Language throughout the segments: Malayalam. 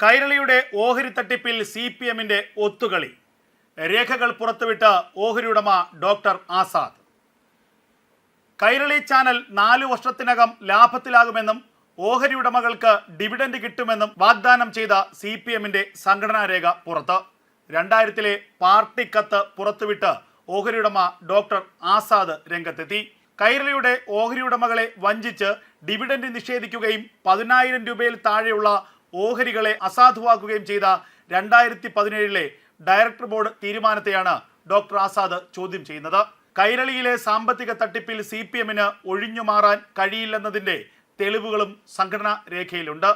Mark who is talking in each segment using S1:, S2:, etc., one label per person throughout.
S1: കൈരളിയുടെ ഓഹരി തട്ടിപ്പിൽ സി പി എമ്മിന്റെ ഒത്തുകളി. രേഖകൾ പുറത്തുവിട്ട ഓഹരി ഉടമ ഡോക്ടർ ആസാദ്. കൈരളി ചാനൽ നാലു വർഷത്തിനകം ലാഭത്തിലാകുമെന്നും ഓഹരി ഉടമകൾക്ക് ഡിവിഡൻഡ് കിട്ടുമെന്നും വാഗ്ദാനം ചെയ്ത സി പി എമ്മിന്റെ സംഘടനാ രേഖ പുറത്ത്. രണ്ടായിരത്തിലെ പാർട്ടി കത്ത് പുറത്തുവിട്ട് ഓഹരി ഉടമ ഡോക്ടർ ആസാദ് രംഗത്തെത്തി. കൈരളിയുടെ ഓഹരി ഉടമകളെ വഞ്ചിച്ച് ഡിവിഡൻഡ് നിഷേധിക്കുകയും പതിനായിരം രൂപയിൽ താഴെയുള്ള ഓഹരികളെ അസാധുവാക്കുകയും ചെയ്ത രണ്ടായിരത്തി പതിനേഴിലെ ഡയറക്ടർ ബോർഡ് തീരുമാനത്തെയാണ് ഡോക്ടർ ആസാദ് ചോദ്യം ചെയ്യുന്നത്. കൈരളിയിലെ സാമ്പത്തിക തട്ടിപ്പിൽ സി പി എമ്മിന് ഒഴിഞ്ഞു മാറാൻ കഴിയില്ലെന്നതിന്റെ തെളിവുകളും സംഘടനാ രേഖയിലുണ്ട്.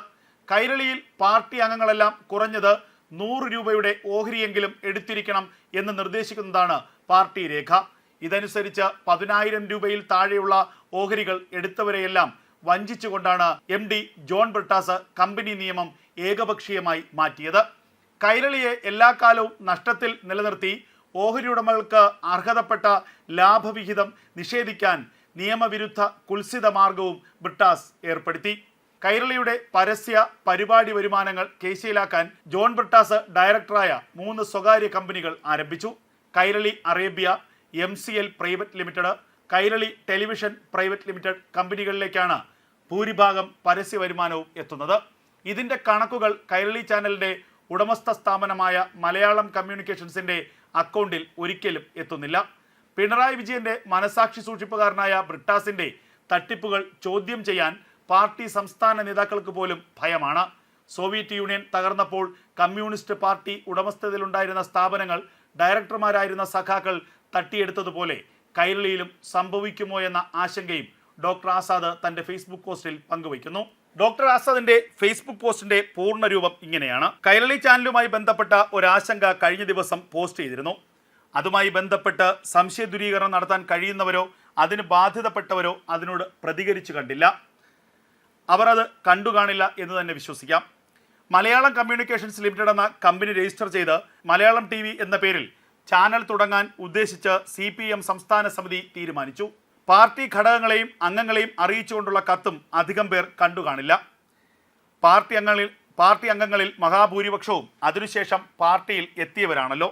S1: കൈരളിയിൽ പാർട്ടി അംഗങ്ങളെല്ലാം കുറഞ്ഞത് നൂറ് രൂപയുടെ ഓഹരിയെങ്കിലും എടുത്തിരിക്കണം എന്ന് നിർദ്ദേശിക്കുന്നതാണ് പാർട്ടി രേഖ. ഇതനുസരിച്ച് പതിനായിരം രൂപയിൽ താഴെയുള്ള ഓഹരികൾ എടുത്തവരെയെല്ലാം വഞ്ചിച്ചുകൊണ്ടാണ് M D John Brittas company നിയമം ഏകപക്ഷീയമായി മാറ്റിയത്. കൈരളിയെ എല്ലാ കാലവും നഷ്ടത്തിൽ നിലനിർത്തി ഓഹരി ഉടമകൾക്ക് അർഹതപ്പെട്ട ലാഭവിഹിതം നിഷേധിക്കാൻ നിയമവിരുദ്ധ കുൽസിത മാർഗവും ബ്രിട്ടാസ് ഏർപ്പെടുത്തി. കൈരളിയുടെ പരസ്യ പരിപാടി വരുമാനങ്ങൾ കേശയിലാക്കാൻ ജോൺ ബ്രിട്ടാസ് ഡയറക്ടറായ മൂന്ന് സ്വകാര്യ കമ്പനികൾ ആരംഭിച്ചു. Kairali Arabia M private limited Kairali television private limited കമ്പനികളിലേക്കാണ് ഭൂരിഭാഗം പരസ്യ വരുമാനവും എത്തുന്നത്. ഇതിന്റെ കണക്കുകൾ കൈരളി ചാനലിന്റെ ഉടമസ്ഥ സ്ഥാപനമായ മലയാളം കമ്മ്യൂണിക്കേഷൻസിന്റെ അക്കൗണ്ടിൽ ഒരിക്കലും എത്തുന്നില്ല. പിണറായി വിജയന്റെ മനസാക്ഷി സൂക്ഷിപ്പുകാരനായ ബ്രിട്ടാസിന്റെ തട്ടിപ്പുകൾ ചോദ്യം ചെയ്യാൻ പാർട്ടി സംസ്ഥാന നേതാക്കൾക്ക് പോലും ഭയമാണ്. സോവിയറ്റ് യൂണിയൻ തകർന്നപ്പോൾ കമ്മ്യൂണിസ്റ്റ് പാർട്ടി ഉടമസ്ഥതയിലുണ്ടായിരുന്ന സ്ഥാപനങ്ങൾ ഡയറക്ടർമാരായിരുന്ന സഖാക്കൾ തട്ടിയെടുത്തതുപോലെ കൈരളിയിലും സംഭവിക്കുമോ എന്ന ആശങ്കയും ഡോക്ടർ ആസാദ് തന്റെ ഫേസ്ബുക്ക് പോസ്റ്റിൽ പങ്കുവയ്ക്കുന്നു. ഡോക്ടർ ആസാദിന്റെ ഫേസ്ബുക്ക് പോസ്റ്റിന്റെ പൂർണ രൂപം ഇങ്ങനെയാണ്. കൈരളി ചാനലുമായി ബന്ധപ്പെട്ട ഒരാശങ്ക കഴിഞ്ഞ ദിവസം പോസ്റ്റ് ചെയ്തിരുന്നു. അതുമായി ബന്ധപ്പെട്ട് സംശയ ദുരീകരണം നടത്താൻ കഴിയുന്നവരോ അതിന് ബാധ്യതപ്പെട്ടവരോ അതിനോട് പ്രതികരിച്ചു കണ്ടില്ല. അവർ അത് കണ്ടു കാണില്ല എന്ന് തന്നെ വിശ്വസിക്കാം. മലയാളം കമ്മ്യൂണിക്കേഷൻസ് ലിമിറ്റഡ് എന്ന കമ്പനി രജിസ്റ്റർ ചെയ്ത് മലയാളം ടി എന്ന പേരിൽ ചാനൽ തുടങ്ങാൻ ഉദ്ദേശിച്ച് സി പി എം സംസ്ഥാന സമിതി തീരുമാനിച്ചു. പാർട്ടി ഘടകങ്ങളെയും അംഗങ്ങളെയും അറിയിച്ചുകൊണ്ടുള്ള കത്തും അധികം പേർ കണ്ടുകാണില്ല. പാർട്ടി അംഗങ്ങളിൽ പാർട്ടി അംഗങ്ങളിൽ മഹാഭൂരിപക്ഷവും അതിനുശേഷം പാർട്ടിയിൽ എത്തിയവരാണല്ലോ.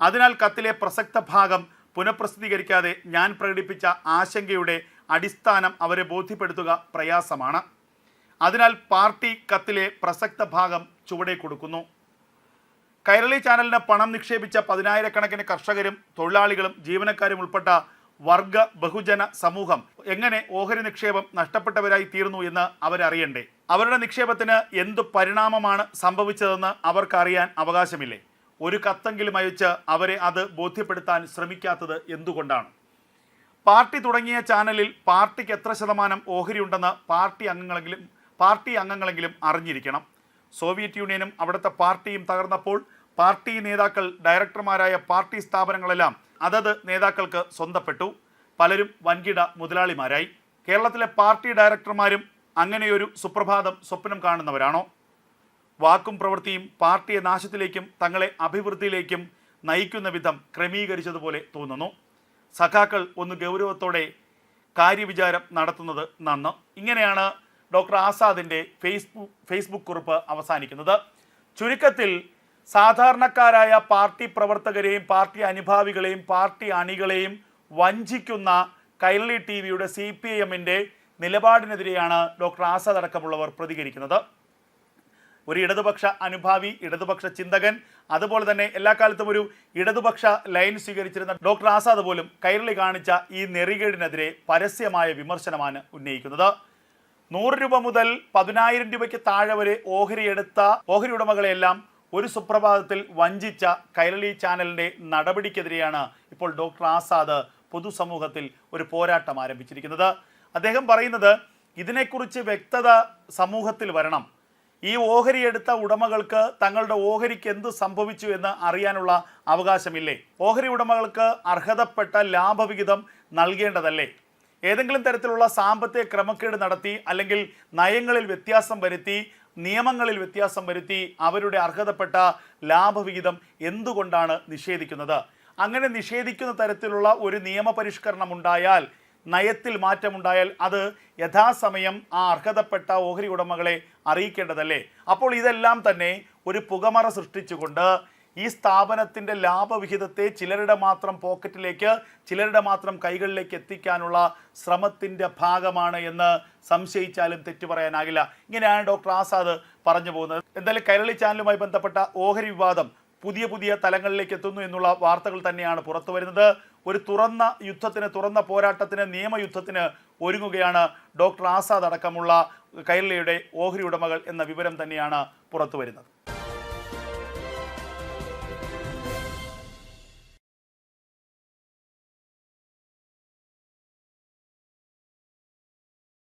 S1: അതിനാൽ കത്തിലെ പ്രസക്ത ഭാഗം പുനഃപ്രസിദ്ധീകരിക്കാതെ ഞാൻ പ്രകടിപ്പിച്ച ആശങ്കയുടെ അടിസ്ഥാനം അവരെ ബോധ്യപ്പെടുത്തുക പ്രയാസമാണ്. അതിനാൽ പാർട്ടി കത്തിലെ പ്രസക്ത ഭാഗം ചുവടെ കൊടുക്കുന്നു. കൈരളി ചാനലിന് പണം നിക്ഷേപിച്ച പതിനായിരക്കണക്കിന് കർഷകരും തൊഴിലാളികളും ജീവനക്കാരും ഉൾപ്പെട്ട വർഗ ബഹുജന സമൂഹം എങ്ങനെ ഓഹരി നിക്ഷേപം നഷ്ടപ്പെട്ടവരായി തീർന്നു എന്ന് അവരറിയണ്ടേ? അവരുടെ നിക്ഷേപത്തിന് എന്തു പരിണാമമാണ് സംഭവിച്ചതെന്ന് അവർക്കറിയാൻ അവകാശമില്ലേ? ഒരു കത്തെങ്കിലും അയച്ച് അവരെ അത് ബോധ്യപ്പെടുത്താൻ ശ്രമിക്കാത്തത് എന്തുകൊണ്ടാണ്? പാർട്ടി തുടങ്ങിയ ചാനലിൽ പാർട്ടിക്ക് എത്ര ശതമാനം ഓഹരിയുണ്ടെന്ന് പാർട്ടി അംഗങ്ങളെങ്കിലും പാർട്ടി അംഗങ്ങളെങ്കിലും അറിഞ്ഞിരിക്കണം. സോവിയറ്റ് യൂണിയനും അവിടുത്തെ പാർട്ടിയും തകർന്നപ്പോൾ പാർട്ടി നേതാക്കൾ ഡയറക്ടർമാരായ പാർട്ടി സ്ഥാപനങ്ങളെല്ലാം അതത് നേതാക്കൾക്ക് സ്വന്തപ്പെട്ടു. പലരും വൻകിട മുതലാളിമാരായി. കേരളത്തിലെ പാർട്ടി ഡയറക്ടർമാരും അങ്ങനെയൊരു സുപ്രഭാതം സ്വപ്നം കാണുന്നവരാണോ? വാക്കും പ്രവൃത്തിയും പാർട്ടിയെ നാശത്തിലേക്കും തങ്ങളെ അഭിവൃദ്ധിയിലേക്കും നയിക്കുന്ന വിധം ക്രമീകരിച്ചതുപോലെ തോന്നുന്നു. സഖാക്കൾ ഒന്ന് ഗൗരവത്തോടെ കാര്യവിചാരം നടത്തുന്നത് നന്ന്. ഇങ്ങനെയാണ് ഡോക്ടർ ആസാദിന്റെ ഫേസ്ബുക്ക് ഫേസ്ബുക്ക് കുറിപ്പ് അവസാനിക്കുന്നത്. ചുരുക്കത്തിൽ സാധാരണക്കാരായ പാർട്ടി പ്രവർത്തകരെയും പാർട്ടി അനുഭാവികളെയും പാർട്ടി അണികളെയും വഞ്ചിക്കുന്ന കൈരളി ടി വിയുടെ സി പി എമ്മിന്റെ നിലപാടിനെതിരെയാണ് ഡോക്ടർ ആസാദ് അടക്കമുള്ളവർ പ്രതികരിക്കുന്നത്. ഒരു ഇടതുപക്ഷ അനുഭാവി ഇടതുപക്ഷ ചിന്തകൻ അതുപോലെ തന്നെ എല്ലാ കാലത്തും ഒരു ഇടതുപക്ഷ ലൈൻ സ്വീകരിച്ചിരുന്ന ഡോക്ടർ ആസാദ് പോലും കൈരളി കാണിച്ച ഈ നെറികേടിനെതിരെ പരസ്യമായ വിമർശനമാണ് ഉന്നയിക്കുന്നത്. നൂറ് രൂപ മുതൽ പതിനായിരം രൂപയ്ക്ക് താഴെ വരെ ഓഹരി എടുത്ത ഓഹരി ഉടമകളെല്ലാം ഒരു സുപ്രഭാതത്തിൽ വഞ്ചിച്ച കൈരളി ചാനലിന്റെ നടപടിക്കെതിരെയാണ് ഇപ്പോൾ ഡോക്ടർ ആസാദ് പൊതുസമൂഹത്തിൽ ഒരു പോരാട്ടം ആരംഭിച്ചിരിക്കുന്നത്. അദ്ദേഹം പറയുന്നത് ഇതിനെക്കുറിച്ച് വ്യക്തത സമൂഹത്തിൽ വരണം. ഈ ഓഹരി എടുത്ത ഉടമകൾക്ക് തങ്ങളുടെ ഓഹരിക്ക് എന്ത് സംഭവിച്ചു എന്ന് അറിയാനുള്ള അവകാശമില്ലേ? ഓഹരി ഉടമകൾക്ക് അർഹതപ്പെട്ട ലാഭവിഹിതം നൽകേണ്ടതല്ലേ? ഏതെങ്കിലും തരത്തിലുള്ള സാമ്പത്തിക ക്രമക്കേട് നടത്തി അല്ലെങ്കിൽ നയങ്ങളിൽ വ്യത്യാസം വരുത്തി നിയമങ്ങളിൽ വ്യത്യാസം വരുത്തി അവരുടെ അർഹതപ്പെട്ട ലാഭവിഹിതം എന്തുകൊണ്ടാണ് നിഷേധിക്കുന്നത്? അങ്ങനെ നിഷേധിക്കുന്ന തരത്തിലുള്ള ഒരു നിയമപരിഷ്കരണം ഉണ്ടായാൽ നയത്തിൽ മാറ്റമുണ്ടായാൽ അത് യഥാസമയം ആ അർഹതപ്പെട്ട ഓഹരി ഉടമകളെ അറിയിക്കേണ്ടതല്ലേ? അപ്പോൾ ഇതെല്ലാം തന്നെ ഒരു പുകമറ സൃഷ്ടിച്ചുകൊണ്ട് ഈ സ്ഥാപനത്തിന്റെ ലാഭവിഹിതത്തെ ചിലരുടെ മാത്രം പോക്കറ്റിലേക്ക് ചിലരുടെ മാത്രം കൈകളിലേക്ക് എത്തിക്കാനുള്ള ശ്രമത്തിന്റെ ഭാഗമാണ് എന്ന് സംശയിച്ചാലും തെറ്റു പറയാനാകില്ല. ഇങ്ങനെയാണ് ഡോക്ടർ ആസാദ് പറഞ്ഞു പോകുന്നത്. എന്തായാലും കൈരളി ചാനലുമായി ബന്ധപ്പെട്ട ഓഹരി വിവാദം പുതിയ പുതിയ തലങ്ങളിലേക്ക് എത്തുന്നു എന്നുള്ള വാർത്തകൾ തന്നെയാണ് പുറത്തു വരുന്നത്. ഒരു തുറന്ന യുദ്ധത്തിന് തുറന്ന പോരാട്ടത്തിന് നിയമയുദ്ധത്തിന് ഒരുങ്ങുകയാണ് ഡോക്ടർ ആസാദ് അടക്കമുള്ള കൈരളിയുടെ ഓഹരി ഉടമകൾ എന്ന വിവരം തന്നെയാണ് പുറത്തു വരുന്നത്.